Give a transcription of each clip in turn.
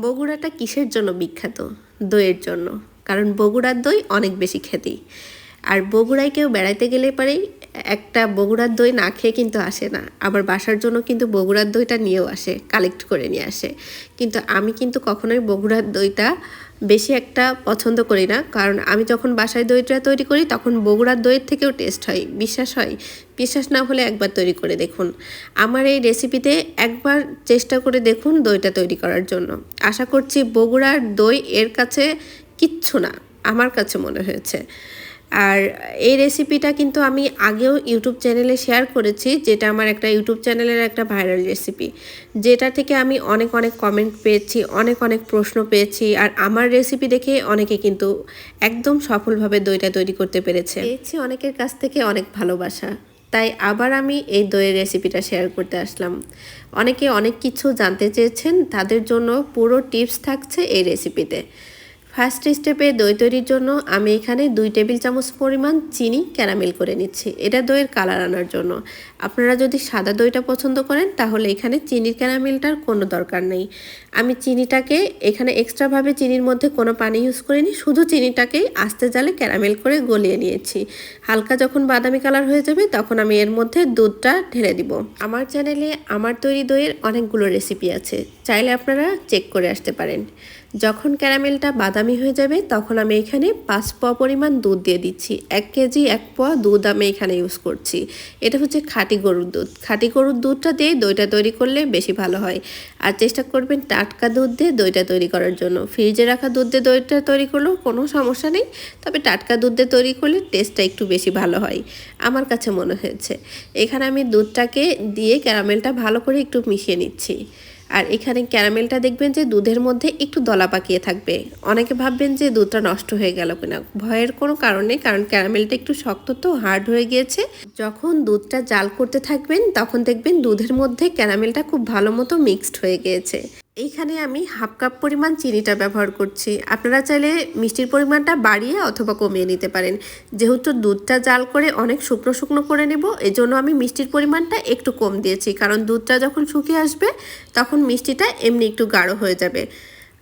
বগুড়াটা কিসের জন্য বিখ্যাত? দইয়ের জন্য। কারণ বগুড়ার দই অনেক বেশি খ্যাতি। আর বগুড়ায় কেউ বেড়াইতে গেলে পারেই একটা বগুড়ার দই না খেয়ে কিন্তু আসে না। আবার বাসার জন্য কিন্তু বগুড়ার দইটা নিয়েও আসে কালেক্ট করে নিয়ে আসে। কিন্তু আমি কিন্তু কখনোই বগুড়ার দইটা বেশি একটা পছন্দ করি না। কারণ আমি যখন বাসায় দইটা তৈরি করি, তখন বগুড়ার দইয়ের থেকেও টেস্ট হয়, বিশ্বাস হয়? বিশ্বাস না হলে একবার তৈরি করে দেখুন। আমার এই রেসিপিতে একবার চেষ্টা করে দেখুন দইটা তৈরি করার জন্য। আশা করছি বগুড়ার দই এর কাছে কিচ্ছু না, আমার কাছে মনে হয়েছে। আর এই রেসিপিটা কিন্তু আমি আগেও ইউটিউব চ্যানেলে শেয়ার করেছি, যেটা আমার একটা ইউটিউব চ্যানেলের একটা ভাইরাল রেসিপি যেটা থেকে আমি অনেক অনেক কমেন্ট পেয়েছি, অনেক অনেক প্রশ্ন পেয়েছি, আর আমার রেসিপি দেখে অনেকে কিন্তু একদম সফলভাবে দইটা তৈরি করতে পেরেছে। পেয়েছি অনেকের কাছ থেকে অনেক ভালোবাসা, তাই আবার আমি এই দইয়ের রেসিপিটা শেয়ার করতে আসলাম। অনেকে অনেক কিছু জানতে চেয়েছেন, তাদের জন্য পুরো টিপস থাকছে এই রেসিপিতে ফার্স্ট স্টেপে দই তৈরির জন্য আমি এখানে দুই টেবিল চামচ পরিমাণ চিনি ক্যারামেল করে নিচ্ছি। এটা দইয়ের কালার আনার জন্য। আপনারা যদি সাদা দইটা পছন্দ করেন, তাহলে এখানে চিনির ক্যারামেলটার কোনো দরকার নেই। আমি চিনিটাকে এখানে এক্সট্রাভাবে চিনির মধ্যে কোনো পানি ইউজ করিনি, শুধু চিনিটাকেই আস্তে জালে ক্যারামেল করে গলিয়ে নিয়েছি। হালকা যখন বাদামি কালার হয়ে যাবে, তখন আমি এর মধ্যে দুধটা ঢেলে দিব। আমার চ্যানেলে আমার তৈরি দইয়ের অনেকগুলো রেসিপি আছে। চাইলে আপনারা চেক করে আসতে পারেন। যখন ক্যারামেলটা বাদামি হয়ে যাবে, তখন আমি এখানে পাঁচ পোয়া পরিমাণ দুধ দিয়ে দিচ্ছি। এক কেজি, এক পোয়া দুধ আমি এখানে ইউজ করছি। এটা হচ্ছে খাঁটি গরুর দুধ। খাঁটি গরুর দুধটা দিয়ে দইটা তৈরি করলে বেশি ভালো হয়। আর চেষ্টা করবেন টাটকা দুধ দিয়ে দইটা তৈরি করার জন্য। ফ্রিজে রাখা দুধ দিয়ে দইটা তৈরি করলেও কোনো সমস্যা নেই, তবে টাটকা দুধ দিয়ে তৈরি করলে টেস্টটা একটু বেশি ভালো হয়, আমার কাছে মনে হয়েছে। এখানে আমি দুধটাকে দিয়ে ক্যারামেলটা ভালো করে একটু মিশিয়ে নিচ্ছি। আর এখানে ক্যারামেলটা দেখবেন যে দুধের মধ্যে একটু দলা পাকিয়ে থাকবে। অনেকে ভাববেন যে দুধটা নষ্ট হয়ে গেল কিনা। ভয়ের কোনো কারণ কারণ ক্যারামেলটা একটু শক্ত তো, হার্ড হয়ে গিয়েছে। যখন দুধটা জাল করতে থাকবেন, তখন দেখবেন দুধের মধ্যে ক্যারামেলটা খুব ভালো মতো মিক্সড হয়ে গিয়েছে। এইখানে আমি হাফ কাপ পরিমাণ চিনিটা ব্যবহার করছি। আপনারা চাইলে মিষ্টির পরিমাণটা বাড়িয়ে অথবা কমিয়ে নিতে পারেন। যেহেতু দুধটা জাল করে অনেক শুকনো শুকনো করে নেব, এজন্য আমি মিষ্টির পরিমাণটা একটু কম দিয়েছি। কারণ দুধটা যখন শুকিয়ে আসবে, তখন মিষ্টিটা এমনি একটু গাঢ় হয়ে যাবে।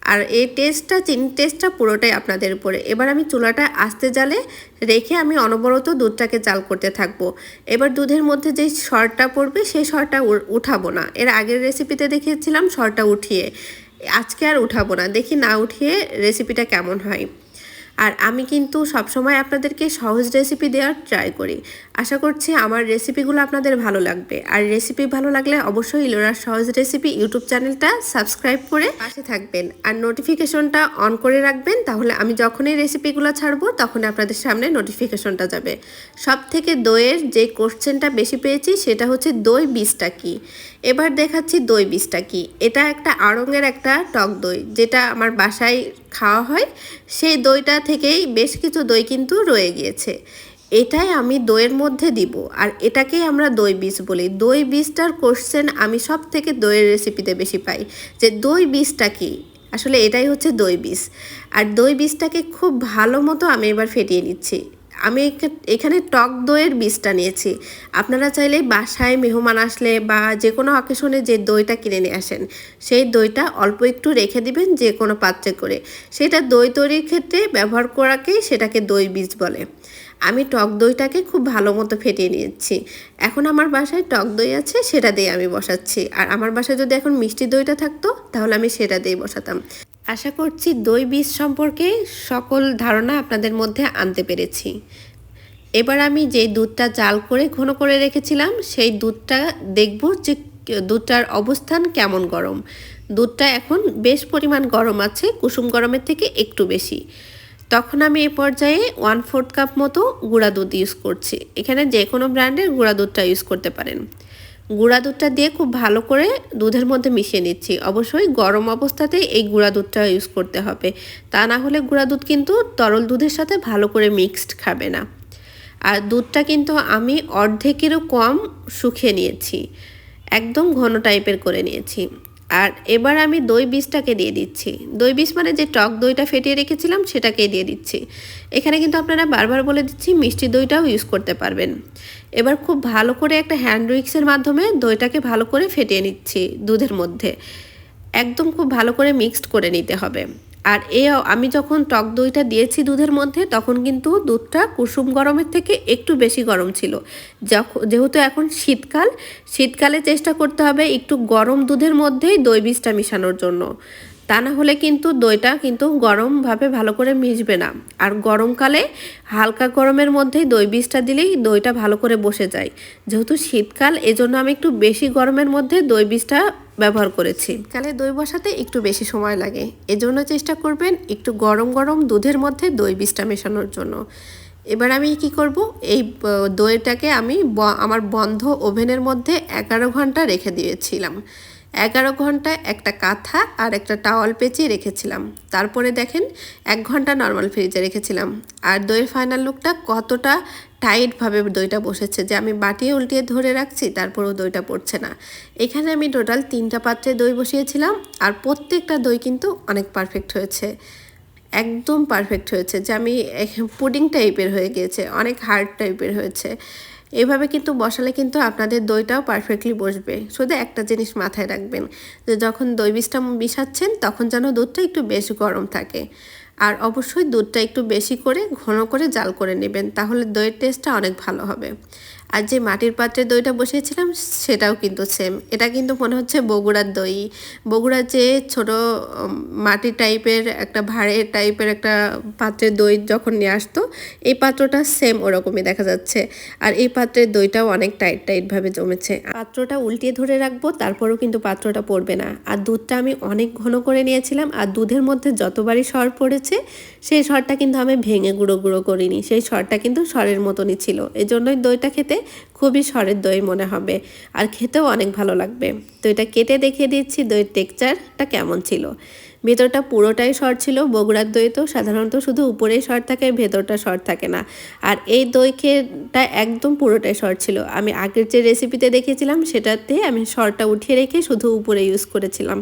আর এই টেস্টটা, চিনি টেস্টটা পুরোটাই আপনাদের উপরে। এবার আমি চুলাটা আস্তে জালে রেখে আমি অনবরত দুধটাকে জাল করতে থাকব। এবার দুধের মধ্যে যেই সরটা পড়বে, সেই সরটা উঠাবো না। এর আগের রেসিপিতে দেখিয়েছিলাম, সরটা উঠিয়ে। আজকে আর উঠাবো না। দেখি না উঠিয়ে রেসিপিটা কেমন হয়। আর আমি কিন্তু সবসময় আপনাদেরকে সহজ রেসিপি দেওয়ার ট্রাই করি। আশা করছি আমার রেসিপিগুলো আপনাদের ভালো লাগবে। আর রেসিপি ভালো লাগলে অবশ্যই ইলোরার সহজ রেসিপি ইউটিউব চ্যানেলটা সাবস্ক্রাইব করে পাশে থাকবেন। আর নোটিফিকেশনটা অন করে রাখবেন, তাহলে আমি যখনই রেসিপিগুলো ছাড়বো তখন আপনাদের সামনে নোটিফিকেশনটা যাবে। সব থেকে দইয়ের যে কোশ্চেনটা বেশি পেয়েছি, সেটা হচ্ছে দই বীজটা কী? এবার দেখাচ্ছি দই বীজটা কি? এটা একটা আড়ঙের একটা টক দই, যেটা আমার বাসায় খাওয়া হয়, সেই দইটা থেকেই বেশ কিছু দই কিন্তু রয়ে গিয়েছে। এটাই আমি দইয়ের মধ্যে দিব। আর এটাকেই আমরা দই বীজ বলি। দই বীজটার কোশ্চেন আমি সব থেকে দইয়ের রেসিপিতে বেশি পাই। যে দই বীজটা কি? আসলে এটাই হচ্ছে দই বীজ। আর দই বীজটাকে খুব ভালো মতো আমি এবার ফেটিয়ে নিচ্ছি। আমি এখানে টক দইয়ের বীজটা নিয়েছি। আপনারা চাইলে বাসায় মেহমান আসলে বা যে কোনো অকেশনে যে দইটা কিনে নিয়ে আসেন, সেই দইটা অল্প একটু রেখে দিবেন যে কোনো পাত্রে করে। সেটা দই তৈরির ক্ষেত্রে ব্যবহার করাকেই সেটাকে দই বীজ বলে। আমি টক দইটাকে খুব ভালো মতো ফেটিয়ে নিয়েছি। এখন আমার বাসায় টক দই আছে, সেটা দিয়ে আমি বসাচ্ছি। আর আমার বাসায় যদি এখন মিষ্টি দইটা থাকতো, তাহলে আমি সেটা দিয়ে বসাতাম। আশা করছি দই বীজ সম্পর্কে সকল ধারণা আপনাদের মধ্যে আনতে পেরেছি। এবার আমি যে দুধটা জাল করে ঘন করে রেখেছিলাম, সেই দুধটা দেখব যে দুধটার অবস্থান কেমন গরম। দুধটা এখন বেশ পরিমাণ গরম আছে, কুসুম গরমের থেকে একটু বেশি। তখন আমি এ পর্যায়ে ওয়ান ফোর্থ কাপ মতো গুঁড়া দুধ ইউজ করছি। এখানে যে কোনো ব্র্যান্ডের গুঁড়া দুধটা ইউজ করতে পারেন। গুঁড়া দুধটা দিয়ে খুব ভালো করে দুধের মধ্যে মিশিয়ে নিচ্ছি। অবশ্যই গরম অবস্থাতেই এই গুঁড়া দুধটা ইউজ করতে হবে। তা না হলে গুঁড়া দুধ কিন্তু তরল দুধের সাথে ভালো করে মিক্সড খাবে না। আর দুধটা কিন্তু আমি অর্ধেকেরও কম শুকিয়ে নিয়েছি। একদম ঘন টাইপের করে নিয়েছি। আর এবার আমি দই বীজটাকে দিয়ে দিচ্ছি। দই বীজ মানে যে টক দইটা ফেটিয়ে রেখেছিলাম সেটাকে দিয়ে দিচ্ছি। এখানে কিন্তু আপনারা বারবার বলে দিচ্ছি, মিষ্টি দইটাও ইউজ করতে পারবেন। এবার খুব ভালো করে একটা হ্যান্ড উইক্সের মাধ্যমে দইটাকে ভালো করে ফেটিয়ে নিচ্ছি দুধের মধ্যে। একদম খুব ভালো করে মিক্সড করে নিতে হবে। আর এ আমি যখন টক দইটা দিয়েছি দুধের মধ্যে, তখন কিন্তু দুধটা কুসুম গরমের থেকে একটু বেশি গরম ছিল। যেহেতু এখন শীতকাল, শীতকালে চেষ্টা করতে হবে একটু গরম দুধের মধ্যেই দই বীজটা মিশানোর জন্য। তা না হলে কিন্তু দইটা কিন্তু গরমভাবে ভালো করে মিশবে না। আর গরমকালে হালকা গরমের মধ্যেই দই বীজটা দিলেই দইটা ভালো করে বসে যায়। যেহেতু শীতকাল, এজন্য আমি একটু বেশি গরমের মধ্যে দই বীজটা ব্যবহার করেছি। কালে দই বসাতে একটু বেশি সময় লাগে। এজন্য চেষ্টা করবেন একটু গরম গরম দুধের মধ্যে দই বীজটা মেশানোর জন্য। এবার আমি কি করব? এই দইটাকে আমি আমার বন্ধ ওভেনের মধ্যে এগারো ঘণ্টা রেখে দিয়েছিলাম। এগারো ঘণ্টা একটা কাঁথা আর একটা টাওয়াল পেঁচিয়ে রেখেছিলাম। তারপরে দেখেন, এক ঘণ্টা নর্মাল ফ্রিজে রেখেছিলাম। আর দইয়ের ফাইনাল লুকটা কতটা টাইটভাবে দইটা বসেছে যে আমি বাটিয়ে উল্টিয়ে ধরে রাখছি, তারপরেও দইটা পড়ছে না। এখানে আমি টোটাল তিনটা পাত্রে দই বসিয়েছিলাম আর প্রত্যেকটা দই কিন্তু অনেক পারফেক্ট হয়েছে। একদম পারফেক্ট হয়েছে যে আমি পুডিং টাইপের হয়ে গিয়েছে, অনেক হার্ড টাইপের হয়েছে। এভাবে কিন্তু বসালে কিন্তু আপনাদের দইটাও পারফেক্টলি বসবে। শুধু একটা জিনিস মাথায় রাখবেন যে যখন দই বিষটা মিশাচ্ছেন, তখন যেন দুধটা একটু বেশি গরম থাকে। আর অবশ্যই দুধটা একটু বেশি করে ঘন করে জাল করে নেবেন, তাহলে দইয়ের টেস্টটা অনেক ভালো হবে। আর যে মাটির পাত্রে দইটা বসিয়েছিলাম, সেটাও কিন্তু সেম এটা কিন্তু মনে হচ্ছে বগুড়ার দই। বগুড়ার যে ছোট মাটি টাইপের একটা, ভাড়ে টাইপের একটা পাত্রে দই যখন নিয়ে আসতো, এই পাত্রটা সেম ওরকমই দেখা যাচ্ছে। আর এই পাত্রের দইটাও অনেক টাইট টাইটভাবে জমেছে। পাত্রটা উল্টিয়ে ধরে রাখব, তারপরেও কিন্তু পাত্রটা পড়বে না। আর দুধটা আমি অনেক ঘন করে নিয়েছিলাম, আর দুধের মধ্যে যতবারই সর পড়েছে, সেই সরটা কিন্তু আমি ভেঙে গুঁড়ো গুঁড়ো করিনি। সেই সরটা কিন্তু সরের মতনই ছিল। এই জন্যই দইটা খেতে খুবই সরের দই মনে হবে। আর খেতেও অনেক ভালো লাগবে। তো এটা কেটে দেখিয়ে দিচ্ছি দইয়ের টেক্সচারটা কেমন ছিল। ভেতরটা পুরোটাই শর্ট ছিল, বগুড়ার দই তো সাধারণত শুধু উপরেই শর্ট থাকে, ভেতরটা শর্ট থাকে না। আর এই দই খেয়েটা একদম পুরোটাই শর্ট ছিল। আমি আগের যে রেসিপিতে দেখেছিলাম সেটাতে আমি শর্টটা উঠিয়ে রেখে শুধু উপরে ইউজ করেছিলাম।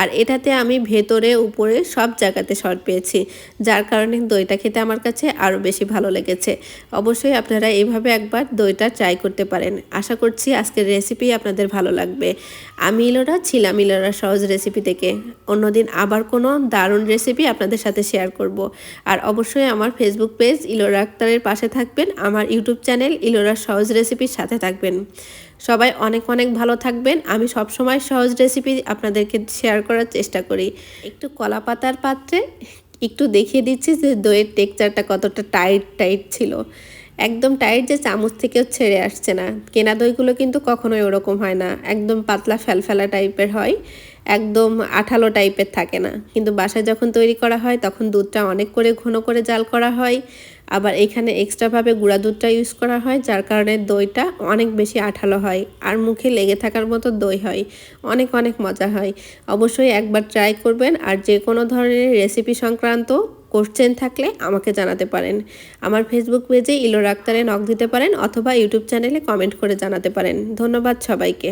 আর এটাতে আমি ভেতরে, উপরে সব জায়গাতে শর্ট পেয়েছি, যার কারণে দইটা খেতে আমার কাছে আরও বেশি ভালো লেগেছে। অবশ্যই আপনারা এইভাবে একবার দইটা ট্রাই করতে পারেন। আশা করছি আজকের রেসিপি আপনাদের ভালো লাগবে। আমি ইলোরা, ছিলাম ইলোরা সহজ রেসিপি থেকে। অন্যদিন আবার কোনো দারুণ রেসিপি আপনাদের সাথে শেয়ার করব। আর অবশ্যই আমার ফেসবুক পেজ ইলোরা আক্তারের পাশে থাকবেন, আমার ইউটিউব চ্যানেল ইলোরা সহজ রেসিপির সাথে থাকবেন। সবাই অনেক অনেক ভালো থাকবেন, আমি সব সময় সহজ রেসিপি আপনাদেরকে শেয়ার করার চেষ্টা করি। একটু কলা পাতার পাত্রে একটু দেখিয়ে দিচ্ছি যে দইয়ের টেক্সচারটা কতটা টাইট টাইট ছিল। একদম টাইট যে চামচ থেকেও ছেড়ে আসছে না। কেনা দইগুলো কিন্তু কখনোই ওরকম হয় না। একদম পাতলা ফেলফেলা টাইপের হয়। একদম আঠালো টাইপের থাকে না। কিন্তু বাসায় যখন তৈরি করা হয়, তখন দুধটা অনেক করে ঘন করে জাল করা হয়। আবার এখানে এক্সট্রাভাবে গুঁড়া দুধটা ইউজ করা হয়, যার কারণে দইটা অনেক বেশি আঠালো হয় আর মুখে লেগে থাকার মতো দই হয়। অনেক অনেক মজা হয়। অবশ্যই একবার ট্রাই করবেন। আর যে কোনো ধরনের রেসিপি সংক্রান্ত কোশ্চেন থাকলে আমাকে জানাতে পারেন। আমার ফেসবুক পেজে ইলোর আক্তারে নক দিতে পারেন অথবা ইউটিউব চ্যানেলে কমেন্ট করে জানাতে পারেন। ধন্যবাদ সবাইকে।